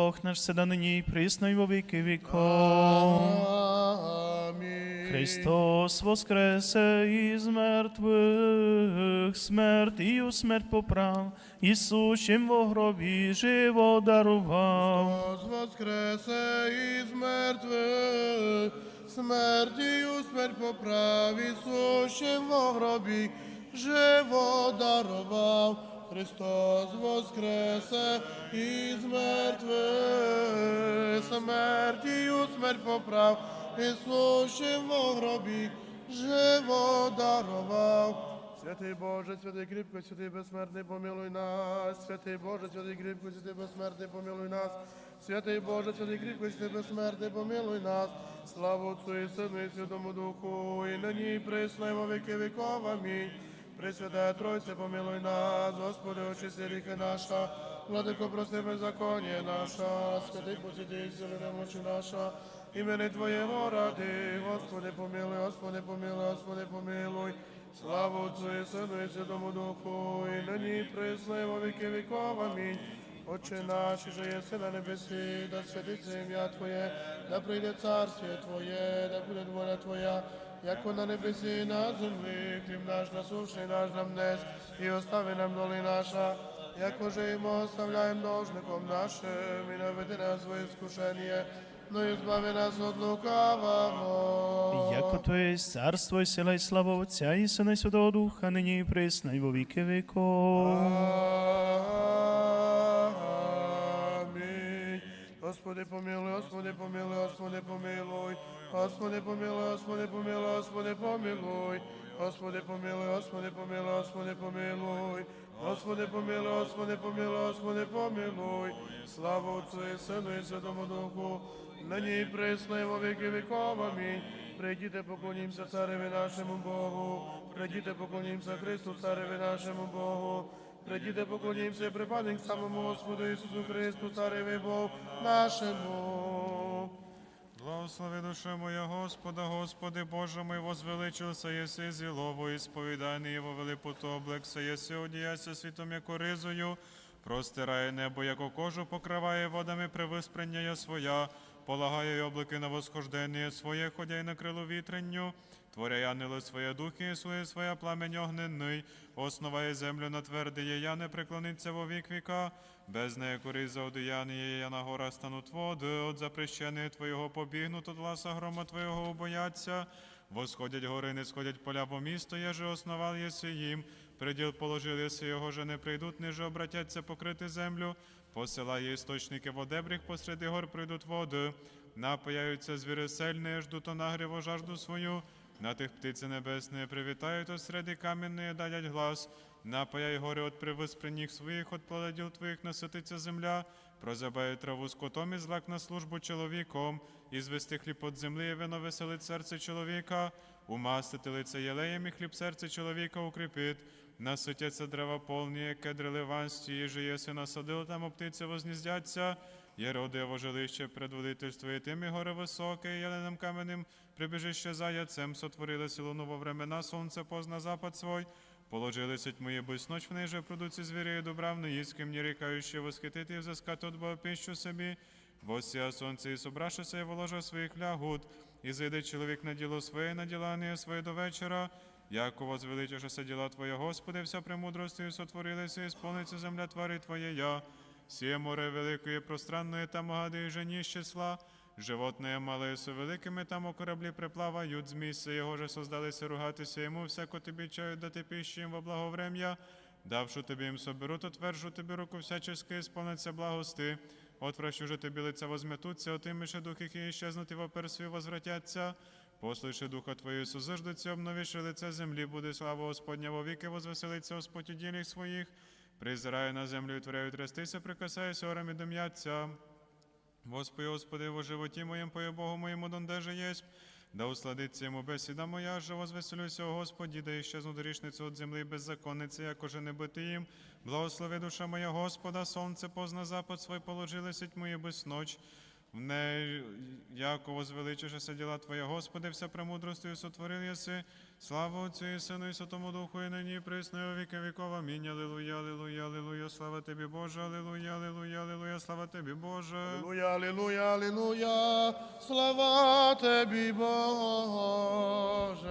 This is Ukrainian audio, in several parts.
Бог наш седа нині і присно і во віки віков. Амінь. Христос воскресе із мертвих, смерть і у смерть поправ, Ісущим во гробі живо дарував. Христос воскресе із мертвих, смертію смерть поправ, Ісущим во гробі живо дарував. Христос воскресе із мертвих, смертію смерть поправ, Ісущим во гробі живо дарував. Святий Боже, святий кріпко, святий безсмертний, помилуй нас. Святий Боже, святий кріпко, святий безсмертний, помилуй нас. Святий Боже, святий кріпко, святий безсмертний, помилуй нас. Слава Отцу і Сину і Святому Духу, і нині і присно, і во віки віков. Амінь. Пресвятая Тройце, помилуй нас, Господи, очисти гріхи наша, Владико, прости беззаконня наша, святий посіди, сили немочі наша, імени Твоєго ради, Господи, помилуй, Господи, помилуй, Господи, помилуй. Слава Отцу і Сину і Святому Духу, і нині і во віки віков. Амінь. Отче наш, що єси на небесі, да святиться ім'я Твоє, да прийде царствіє Твоє, да буде воля Твоя, як на небесі і на землі, хліб наш насушний наш нам днес, і остави нам доли наша, як уже і ми оставляємо должником нашим, і не веди нас в іскушення, но і збави нас від лукавого. Яко Твоє є царство і сила і слава Отця і Сина і Святого Духа, нині і присно і во віки віков. Господи помилуй, Господи помилуй, Господи помилуй, Господи помилуй, Господи помилуй, Господи помилуй, Господи помилуй, Господи помилуй, Господи помилуй, Господи помилуй, Господи помилуй, Господи помилуй, слава Отцу і Сину і Святому Духу, нині і присно во віки віков. Амінь. Прийдіте, поклонімося цареві нашому Богу, прийдіте, поклонімося Христу, цареві нашому Богу. Прийдіте, поклонімося і припадемо самому Господу Ісусу Христу, цареві Бог нашому. Благослови душа моя Господа, Господи Боже мой, возвеличився єси зілово, і сповіданий його велипоту облекся єси, одіяйся світом, яко ризою, простирає небо, яко кожу покриває водами привиспрення своя, полагає й облаки на восхождення своє, ходя й на крилу вітренню, творяй ангели своє духи, і своє своє пламень огненний, основає землю на твердиє, я не преклониться во вік віка, без неї кориза одіяння, я на горах стануть води, от запрещених Твоєго побігнуть, от гласа грома Твоєго убояться. Восходять гори, не сходять поля, бо місто є же основал єси їм. Приділ положив єси його же не прийдуть, ниже обратяться покрити землю. Посилає істочники водебріх, посреди гор прийдуть води. Напаяються звіри сельні, ждуть нагріву жажду свою. На тих птиці небесні привітають, от середі камінної дадять глас. Напаяй гори от привиспрених своїх, от плододіл твоїх насититься земля. Прозябає траву скотом і злак на службу чоловіком. І звести хліб от землі, і вино веселить серце чоловіка. Умастити лице єлеєм, і хліб серце чоловіка укріпить. Наситяться дерева повні, кедри ливанські, їжі єси насадил, там оптиці возніздяться. Єроди жилище предводительство і тим і горе високе, і яленим каменем прибіжище заяцем, сотворили силу во времена, сонце позна запад свой. Положили сеть мої без ноч в неї же продуці звірі і дубравни, їским не рікаючи восхитити і взискати от Бога пищу собі. Восія сонце і собрашися і воложив своїх лягут, і зайде чоловік на діло своє, на діла не своє до вечора. Яко возвеличишся діла Твоє, Господи, вся премудростю сотворилися, і сповниться земля твари Твоєя. Сіє море великої пространної там гади і жені з числа. Животне мале со великими там у кораблі приплавають, з місця його же создалися ругатися йому, всяко тобі чають дати пищі їм во благоврем'я. Давшу тобі їм соберу, то твержу тобі руку всячески, сповниться благости. Отвращу же тобі лиця возметуться, отимише дух їх і щезнути в оперсві возвратяться. Послиши духа Твої сузиждуться, обновіши лице землі, буде слава Господня вовіки, возвеселиться Господь у ділях своїх. Призирає на землю і творяють рестися, прикасаюся орам і дом'яться. Господи, Господи, во животі моєм, пою Богу моєму, дондеже єсть. Да усладиться йому бесіда моя, же возвеселюся, о Господі, да іщезну грішницю от землі беззаконниці, як уже не бити їм. Благослови душа моя Господа, сонце позна запад свой положили сіть мої без ноч. В неї, яко возвеличишся діла Твоя, Господи, вся премудростю сотворив єси, Слава Отцю і Сину і Святому Духу, і нині і присно, і віки віков. Амінь. Алілуя, алілуя, алілуя, слава тобі, Боже, алілуя, алілуя, алілуя, слава тобі, Боже. Алілуя, алілуя, алілуя, слава тобі, Боже.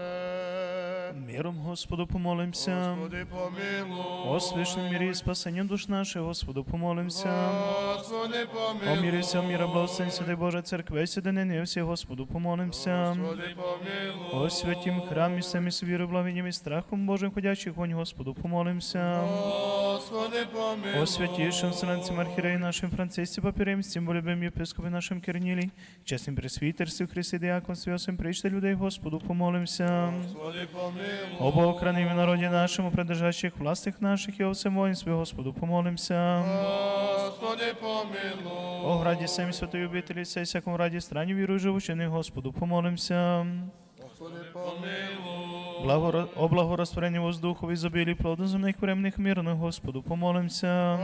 Миром Господу помолимся. Господи, помилуй. О свішнім мірі і спасенням душ наших, Господу помолимся. Господи, помилуй. О мірі всього міра, благословен святий Боже, церкви, сідини, всі, Господу помолимся. Господи, помилуй. О святім храмі, самі з вірою, благовінням і страхом Божим, ходячих вонь, Господу помолимся. Господи, помилуй. О святейшем Вселенцем Архиереи нашим Франциске Папиремстем, любим епископе нашим Кернилий, честным пресвитерстве Христе Диаконстве, осим причте людей Господу помолимся. Господи, помилуй. О Богохранимом народе нашему, придержащих властях наших и о всем воинстве Господу помолимся. Господи, помилуй. О граді самі святої обителі, сей всякому раді страні віру живучених Господу помолимся. Господи, помилуй. Благо, о благорозтворенні воздуху, ізобілі плоду земних времних мирних Господу помолимся.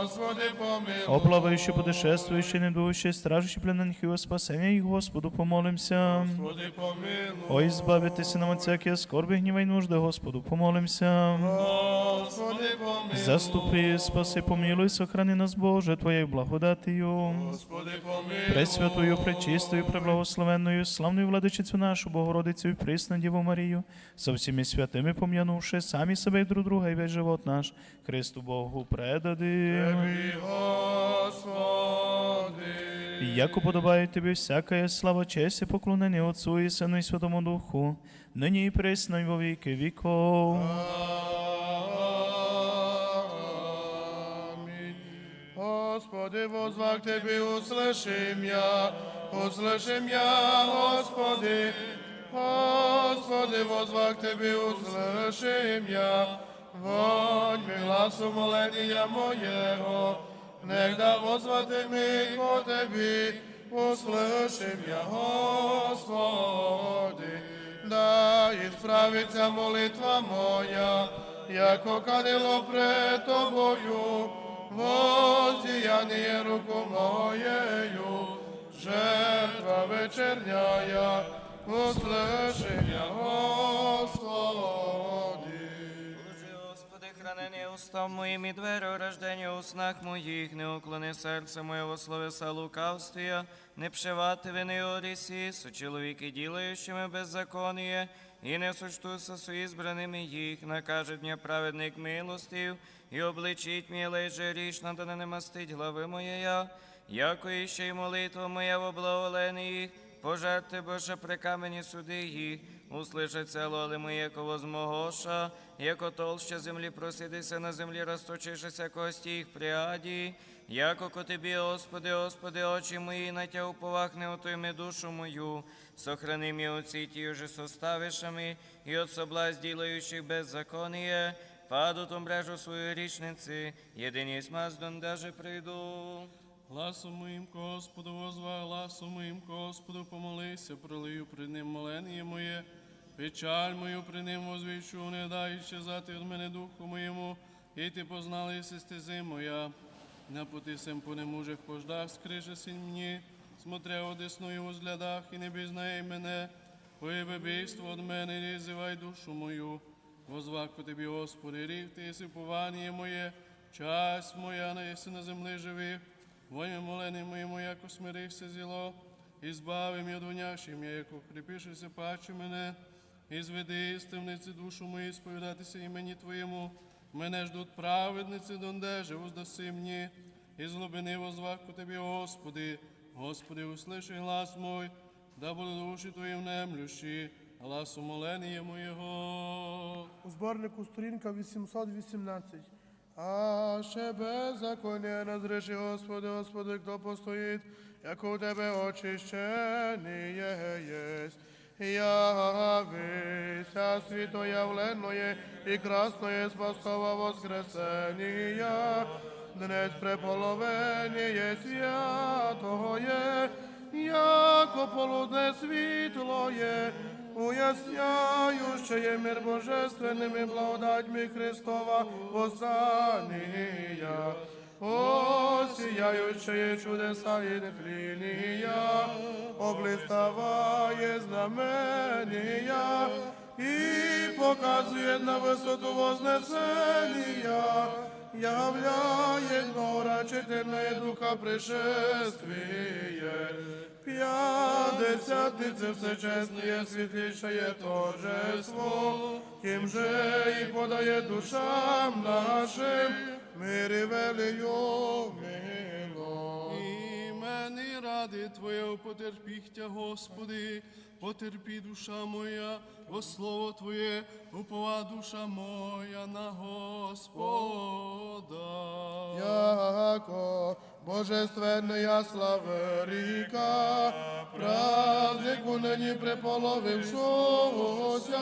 Господи, помилуй. О плавающий, путешествующий, недующий, стражущий пленених и о спасении Господу помолимся. Господи, помилуй. О избавитесь нам от всякие скорби, гнева и нужды, Господу помолимся. Господи, помилуй. Заступи, спаси, помилуй, сохрани нас, Боже, Твоєю благодатію. Господи, помилуй. Пресвятую, пречистою, преблагословенною, славною владичицю нашу, Богородицю і присну Діву Марію, со всіми святими пом'янувши самі себе і друг друга і весь живот наш, Христу Богу предадим. Тобі, Господи. І як уподобає тобі всяка слава, честь і поклонення Отцу і Сину і Святому Духу, нині і присно і во віки віков. Господи, возвах Тебе, услышим я, услышим я, Господи. Господи, возвах Тебе, услышим я, вонь ми гласу моления моєго, негда возвати ми ко Тебі, услышим я, Господи. Да ісправиться молитва моя, яко кадило пред Тобою, воздіяние руку моєю, жертва вечерняя, услышим я, Господи. Боже, Господи, хранені устав моїм і двері у рожденні у снах моїх, не уклони серце моє во словеса лукавствія, не пшивати вини орісі, со чоловіки ділаючими беззаконіє, і не сочтуся со ізбраними їх, накаже мені праведник милостив, і обличить мені леже рішна, да не намастить глави моєя, яко іще й молитва моя в їх, Пожерти Боже при камені суди їх, услышать село, але моє коло змогоша, яко толще землі просидися на землі, розточишися кості їх пряді, яко ко тобі, Господи, Господи, очі мої, на тя уповах не отойми душу мою, сохрани мій оці ті уже составишами, і от соблазн ділаючих беззаконіє, паду том брежу свою річниці, єдині смаз дондаже прийду. Гласом моїм Господу возва, гласом моїм Господу помолися, пролию при ним моленіє моє, печаль мою при ним возвіщу, не дай щезати від мене духу моєму, і ти познали стези моя. На пути сем по немужих пождах, скриже сінь мені, смотря одесною возглядах, і не бізнає мене, поєбе бійство від мене, не зивай душу мою. Возвах по тобі, Господи, рів ти єси моє, часть моя, не єси на землі живих. Воє молене моєму, яко смирився зіло, і збави м'я доняшим, я, яко паче мене, і зведи із темниці душу мою, сповідатися імені Твоєму. Мене ждуть праведниці, дондеже, воздаси мені, і з глибини возвах по Тобі, Господи. Господи, услиши глас мой, да буду душі Твої внемлющі, гласу молення моєго. У зборнику сторінка 818. А ще беззаконня розріши, Господи, Господи, хто постоїть, як у Тебе очищений єсть. Явися світоявленное і красное спасова воскресення, днес преполовення святого є, яко полудне світло є, уясняющее мир божественными благодатьми Христова восстания, осияющее чудеса и тления, облиставая знамения, і показує на висоту вознесення, являє норачительне духа пришествие. П'ятдесятнице всечесне світліше торжество, тим же і подає душам нашим, мири велию мило. Імені ради Твоє потерпіхтя, Господи, потерпі душа моя, бо слово Твоє, упова душа моя на Господа. Яко божественная слава ріка, празднику нині приполовившогося,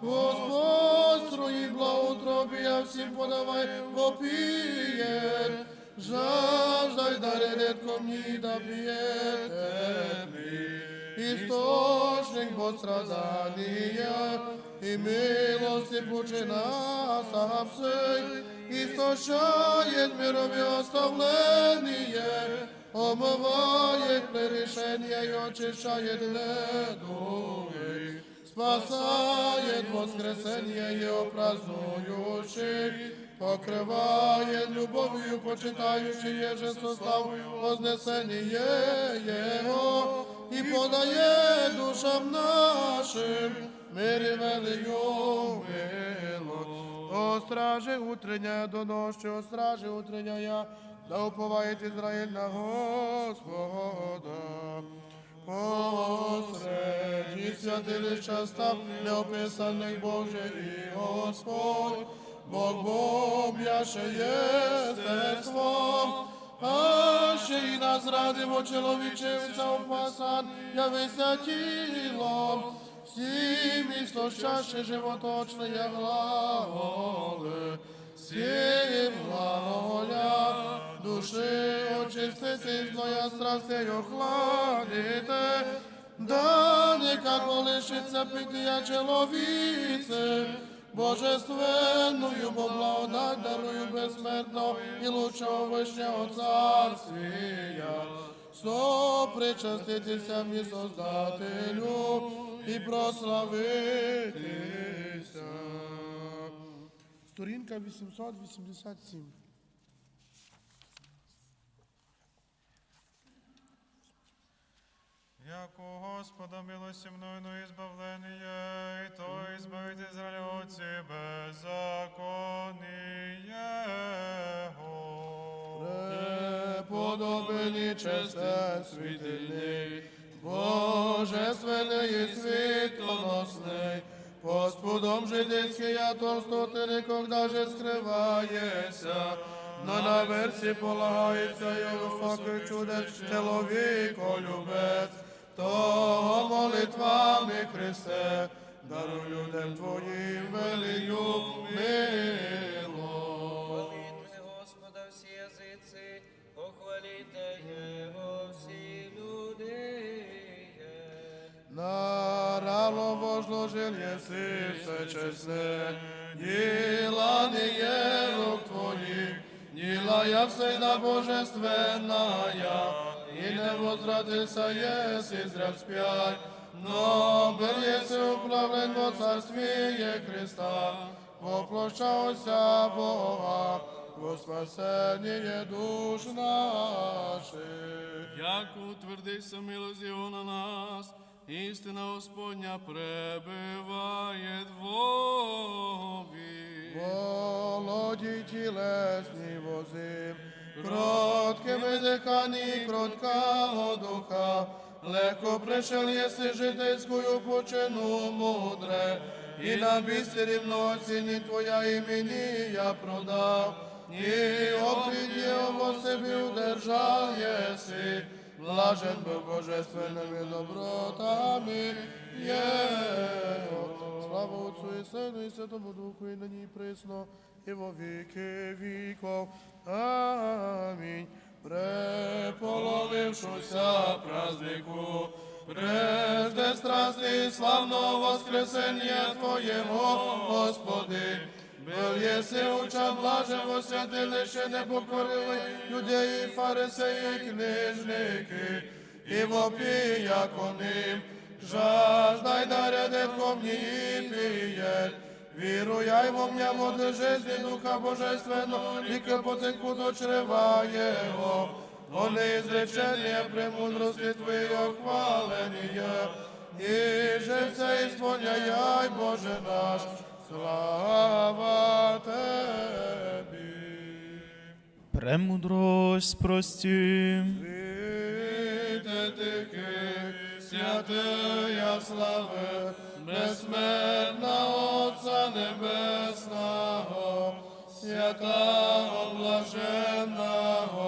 Господь струї благоутробія всім подавай попіє, жаждай дари редко мені да п'єте ми. Істочник пострадання і милости пучи нас, апсей, источает мирові оставление, омывает прегрешения и очищает недуги, спасает воскресение и празднующих, покрывает любовью почитающие еже состав вознесение Его и подает душам нашим мири велию мило. О стражи утрення до ночі, о стражи утрення я, да уповает Ізраїль на Господа. Посреди святилища став неописаний Боже і Господь, Бог Бог яше єстеством, а ще й нас радимо чоловічивця опасан, явися тілом, всім істощаще животочне є глаголи, всім глаголя, душі очистити, зноя страстей охладите, да не как лишиться пития чоловіце, Божественную бо благодать дарую безсмертно і лучшого вищого царствія. Сопричаститися мені Создателю і прославитися. Сторінка 887. Як у Господа милості мною ну, избавлення, і то избавить Ізраїля от Його. Преподобені честе світильний, Божественний і світлоносний, Господом житейський я толстоти никогда же скривається, но на версі полагається і високих чудес чоловіко любець, того молитвами Христе, даруй людям Твоїм велию мило. Хваліть Господа всі язиці, похваліте Його всі люди. Нарало возложил еси все честне, діла не є рук твоїх, діла я всегда божественная, і не возвратился еси но был еси управлен во царствие Христа, воплощався Бога, во спасение душ наших. Як утвердися милость Його на нас, істина Господня пребиває Вові. Володі тілесні вози, кроткими дихані кроткого духа, легко пришел єси житейською почину мудре, і на бісері ціні твоя імені я продав, і оприділ собі удержав єси, блажен був божественними добротами Його. Слава Отцу і Сину і Святому Духу, і нині присно, і во віки віков. Амінь. Преполовившуся празднику, прежде страсти славного воскресення Твоєго, Господи, был єси уча блажево святилище не покорили юдеї, фарисеї, книжники, і вопі, як ним, жаждай нарядет ко мне и пиет. Віруя й во мне води жизни Духа Божественного, і ке потеку до чрева Его. Вони изречення премудрости Твоєї хвалення, і же все исполняй, Боже наш, слава Тебі. Премудрость прості. Світе тихий, святия слави, безсмертна Отця Небесного, святого блаженного,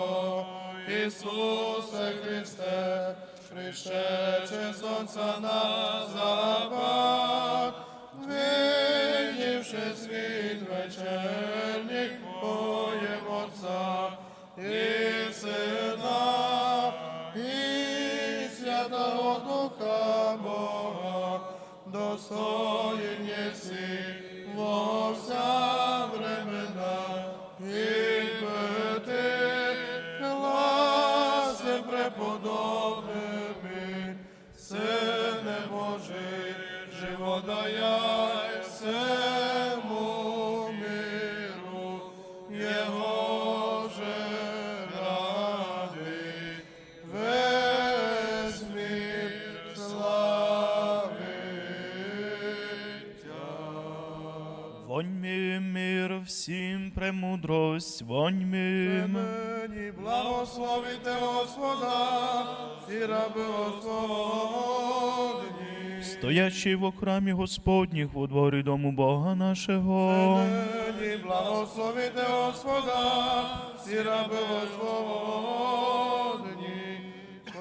Ісусе Христе, пришедше сонця на запад, винівши світ вечерніх боєм Отця і Сина, і Святого Духа Бога, достоїн єси во вся времена, і бити гласи преподобними, Сине Божий, живодаяй всему премудрость, воньми. Мені благословите Господа, і раби Господні. Стоячи в храмі Господніх у дворі дому Бога нашого. Мені благословите Господа, і раби Господні.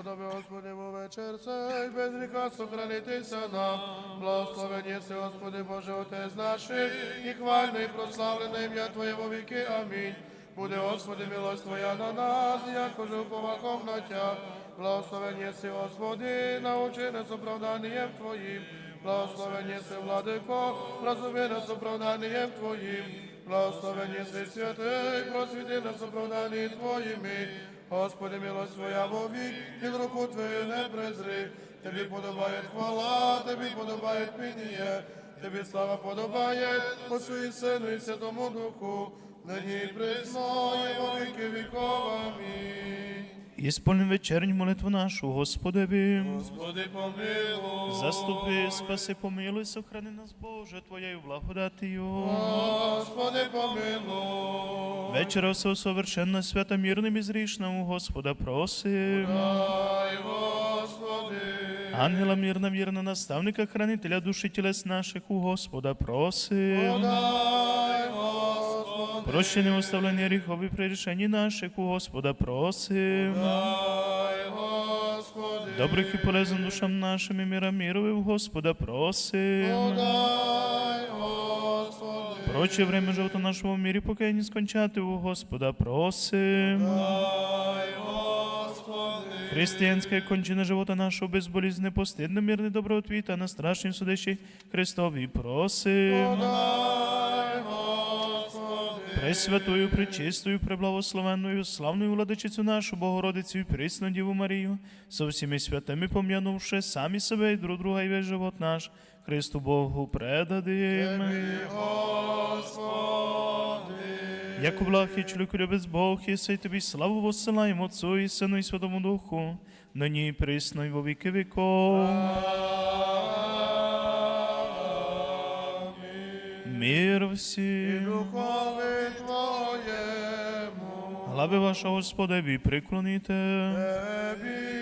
Подоби Господи вечір цей, без гріха сохранитися нам. Благословені си, Господи Боже, Отець наших, і хвальне і прославлене ім'я Твоє во віки. Амінь. Буде, Господи, милость Твоя на нас, як же уповахом на Тя. Благословені си, Господи, научи нас оправданням Твоїм. Благословені си, Владико, розуми нас оправданням Твоїм. Благословені си, святий, просвіти нас оправданні Твоїми. Господи, милость Твоя вовік, і руку Твою не презри. Тобі подобає хвала, Тобі подобає пініє, Тобі слава подобає, Отцю і Сину і Святому Духу, присно, і во віки віков. Амінь. Ісполним вечерню молитву нашу, Господеві. Господи, помилуй. Заступи, спаси, помилуй, сохрани нас, Боже, Твоєю благодатію. Господи, помилуй. Вечера все совершенно свято мирним і зрішним у Господа просим. Дай, Господи. Ангела мирна, вірна, наставника, хранителя душі тілес наших у Господа просим. Дай, Господи. Прощення оставлення гріхові при рішенні наших у Господа просим. Дай, Господи. Добрих і полезних душам нашим і міра мірові в Господа просим. Дай, Господи. Проче время живота нашого в мірі покаянні скончати у Господа просим. Дай, Господи. Кончина живота нашого безболізне, постидно, мирне добротвіта на страшнім судищі Христові просим. Дай. Пресвятою, пречистою, преблагословенною, славною владичицю нашу Богородицю і присну Діву Марію, со всіми святими пом'янувши самі себе і друг друга і весь живот наш, Христу Богу предадим. Як благ і чоловіку любець Бог, і сей тобі славу воссилаємо Отцу і Сину і Святому Духу, нині і присно і во віки віков. Мир всім. Духові Твоєму. Глави ваша Господеві приклоніте. Тебі.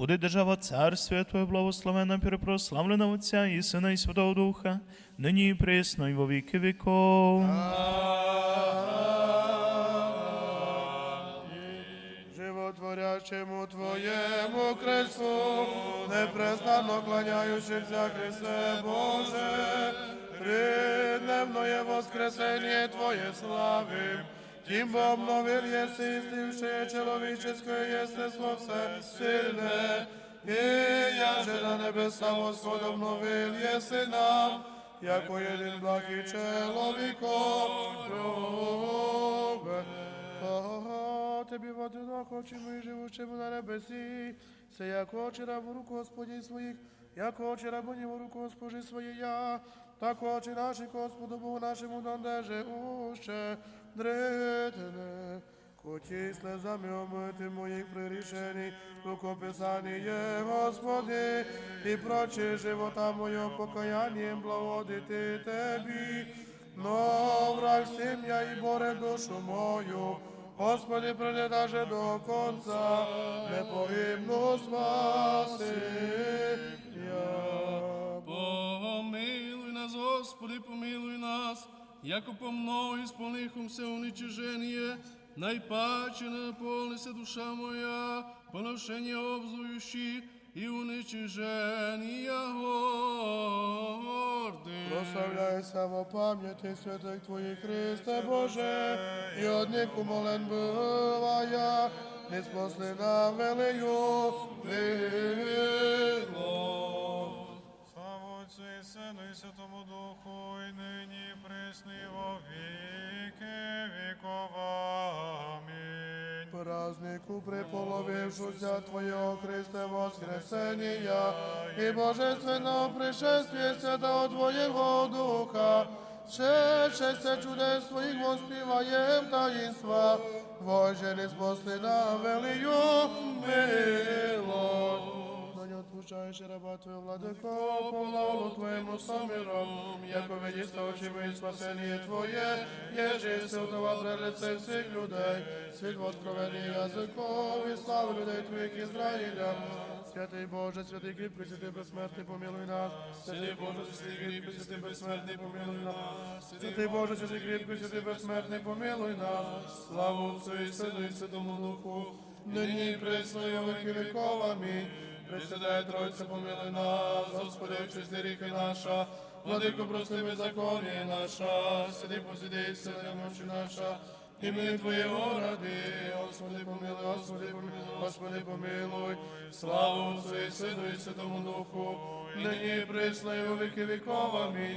Буде держава царствія Твоє благословена, перепрославлена Отця і Сина і Святого Духа, нині і присно і во віки віков. Животворящему Твоєму Христу, непрестанно кланяючимся Христе Боже, тридневное воскресение Твое славим, Тим обновил еси истившее человеческое естество все сильное, и я же на небеса восход обновил еси нам, яко єдин благ і чоловіком. Любе. Тобі води очі мої живучими на небесі, це як очі рабу руку Господі своїх, як очі рабуні в руку Госпожі своєя, так очі наші Господу Богу нашому донdeже уще дритне. Коті слезами омити моїх прирішень, рукописані є, Господи, і прочи живота моєго покаянням благодити Тебі. Но враг сім'я і боре душу мою, Господи, прийди даже до конца, непогибну спаси. Я. Помилуй нас, Господи, помилуй нас, яко по мною сполнихом все уничижение, найпаче наполнися душа моя, поношення обзующих і уничиження. Прославляйся во пам'яті святих Твоїх Христе Боже, і одних умолен буває, не спасли на велею милость. Слава Отцю і Сину і Святому Духу, і нині і во віки віков. Празднику приполовившуся Твоєго Христе Воскресення і Божественного пришествия святого Твоєго Духа, ще честь чудес Твоїх воспіваєм таїнства, Боже, нам велию милость. Но раба Твоего владико, по лаву Твоєму самиром, яко видіста очима і спасення Твоє, єже святого пред лице всіх людей, світ в откровенні язиков і славу людей Твоїх Ізраїля. Святий Боже, святий кріпкий, святий безсмертний, помилуй нас. Святий Боже, святий кріпкий, святий безсмертний, помилуй нас. Святий Боже, святий кріпкий, святий безсмертний, помилуй нас. Славу Отцю і Сину і Святому Духу, нині і присно і віки віков. Амінь. Пресвятая Тройця, помилуй нас, Господи, очисти ріки наша, Владико, прости беззаконие наша, сиди посиди, сиди мочі наша, імені Твоєго ради, Господи, помилуй, Господи, помилуй, Господи, помилуй, славу Отцю і Сину і Святому Духу, нині і присно і во віки віков. Амінь.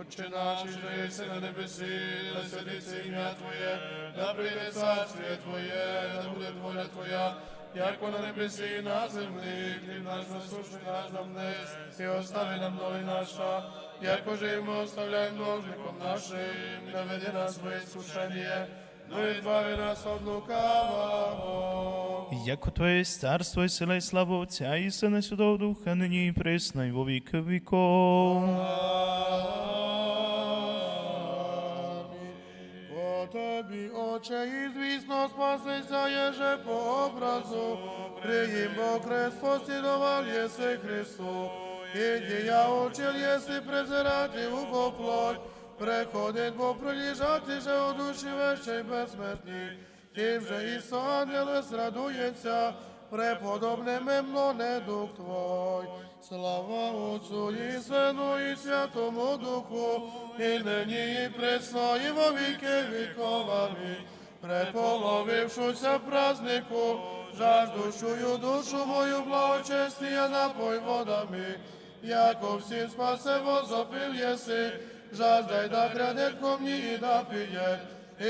Отче наш, що єси на небесі, да святиться ім'я Твоє, да прийде царствіє Твоє, да буде воля Твоя, як на небесі і на землі, хліб наш насущний наш нам днес, і остави нам доли наша, як уже і ми оставляємо должником нашим, не веди нас в іскушення, но відбави нас від лукавого. Яко Твоє є царство і сила і слава Отця і Сина Святого Духа, нині і присно, і во віки віков. Амінь. По тобі, Отче, і звісно спасися єже по образу, приїм бо крест послідував єси Христу, і дія учил єси презирати у поплоть, приходить бо приліжати же у душі вещей безсмертні, тим же і ангелес радується, преподобне мемно не дух Твой. Слава Отцу і Сину і Святому Духу, і нині і пресно, і во віки віков. Амінь. Преполовившуся празднику, жаждущую душу мою благочестия напой водами, яко всім спасе возопил єси, жаждай да гряде ко мені і да піє,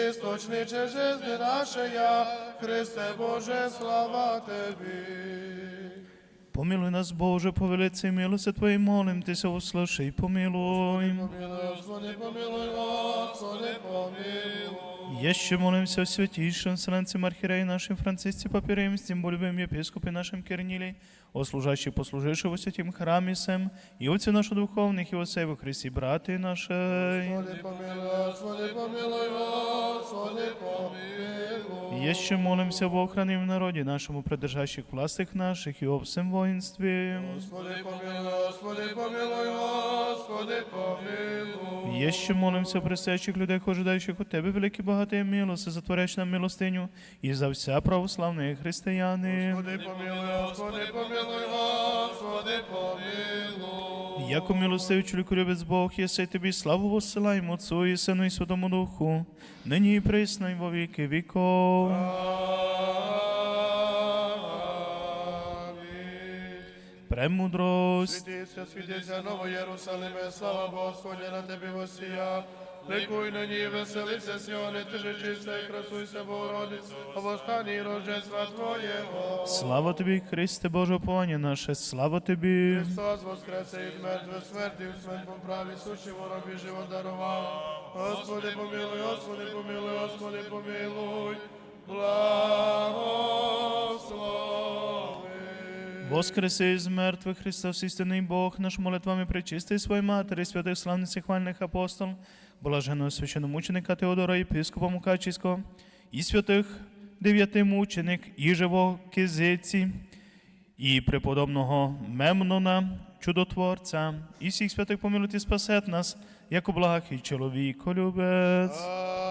істочниче жизни нашея, Христе Боже, слава Тебі. Помилуй нас, Боже, по велиці милости Твоїй, молим Тися, услыши помилуй. Помилуй, Господи, помилуй, Господи, помилуй. Еще молимся о святейшем Вселенцем Архиерее нашим Франциске Папе Римским, болюбим епископе нашим Керниле, о служащих, послуживших во святім храмі сем, і отцю нашу духовних, і осе во Христі, брати наші. Господи, помилуй, Господи, помилуй, Господи, помилуй. Еще молимся об охране в народе нашему, придержащих властях наших и о всем воинстве. Господи, помилуй, Господи, помилуй, Господи, помилуй. Еще молимся о присячих людей, ожидаючих от Тебе, великі багаті милости, затворяч нам милостиню, і за вся православні християни. Господи, помилуй, Господи, помилуй, Господи, помилуй. Яко милостивий чоловіколюбець Бог, єси тобі славу воссилаємо Отцу і Сину і Святому Духу, нині і присно і во віки віков. Премудрость. Світися, світися, ново Єрусалиме, слава Господня на тебе восія. Ликуй на ній, веселися, Сіони, ти же чиста і красуйся, Богородицю, в останній рождества Твоєго. Слава тобі, Христе Боже, поня наше, слава тобі. Христос воскресе із мертвих смерті, в смерть поправі, суші воробі живо дарував. Господи, помилуй, Господи, помилуй, Господи, помилуй, благослови. Воскреси із мертвих Христос, істинний Бог, наш молитвами причистий своїй матері, святих славниць і хвальних апостол, блаженого священомученика Теодора, єпископа Мукачівського, і святих дев'яти мученик, і живого Кизиці, і преподобного Мемнона, чудотворця, і всіх святих помилуйте, спасет нас, як благ і чоловіколюбець. Амінь.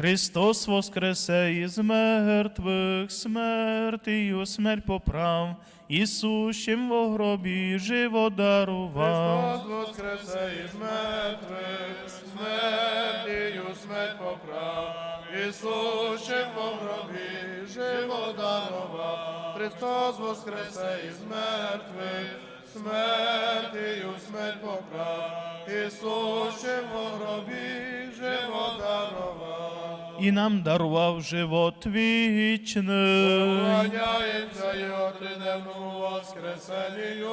Христос воскресе із мертвих, смертію смерть поправ, і сущим во гробі живо дарував. Христос воскресе із мертвих, смертію смерть поправ, Ісушем во гробі живо дарував. Христос воскресе із мертвих, смертію смерть поправ, Ісушем во гробі живо дарував. І нам дарував живот вічний. Кланяється його триденному воскресенію.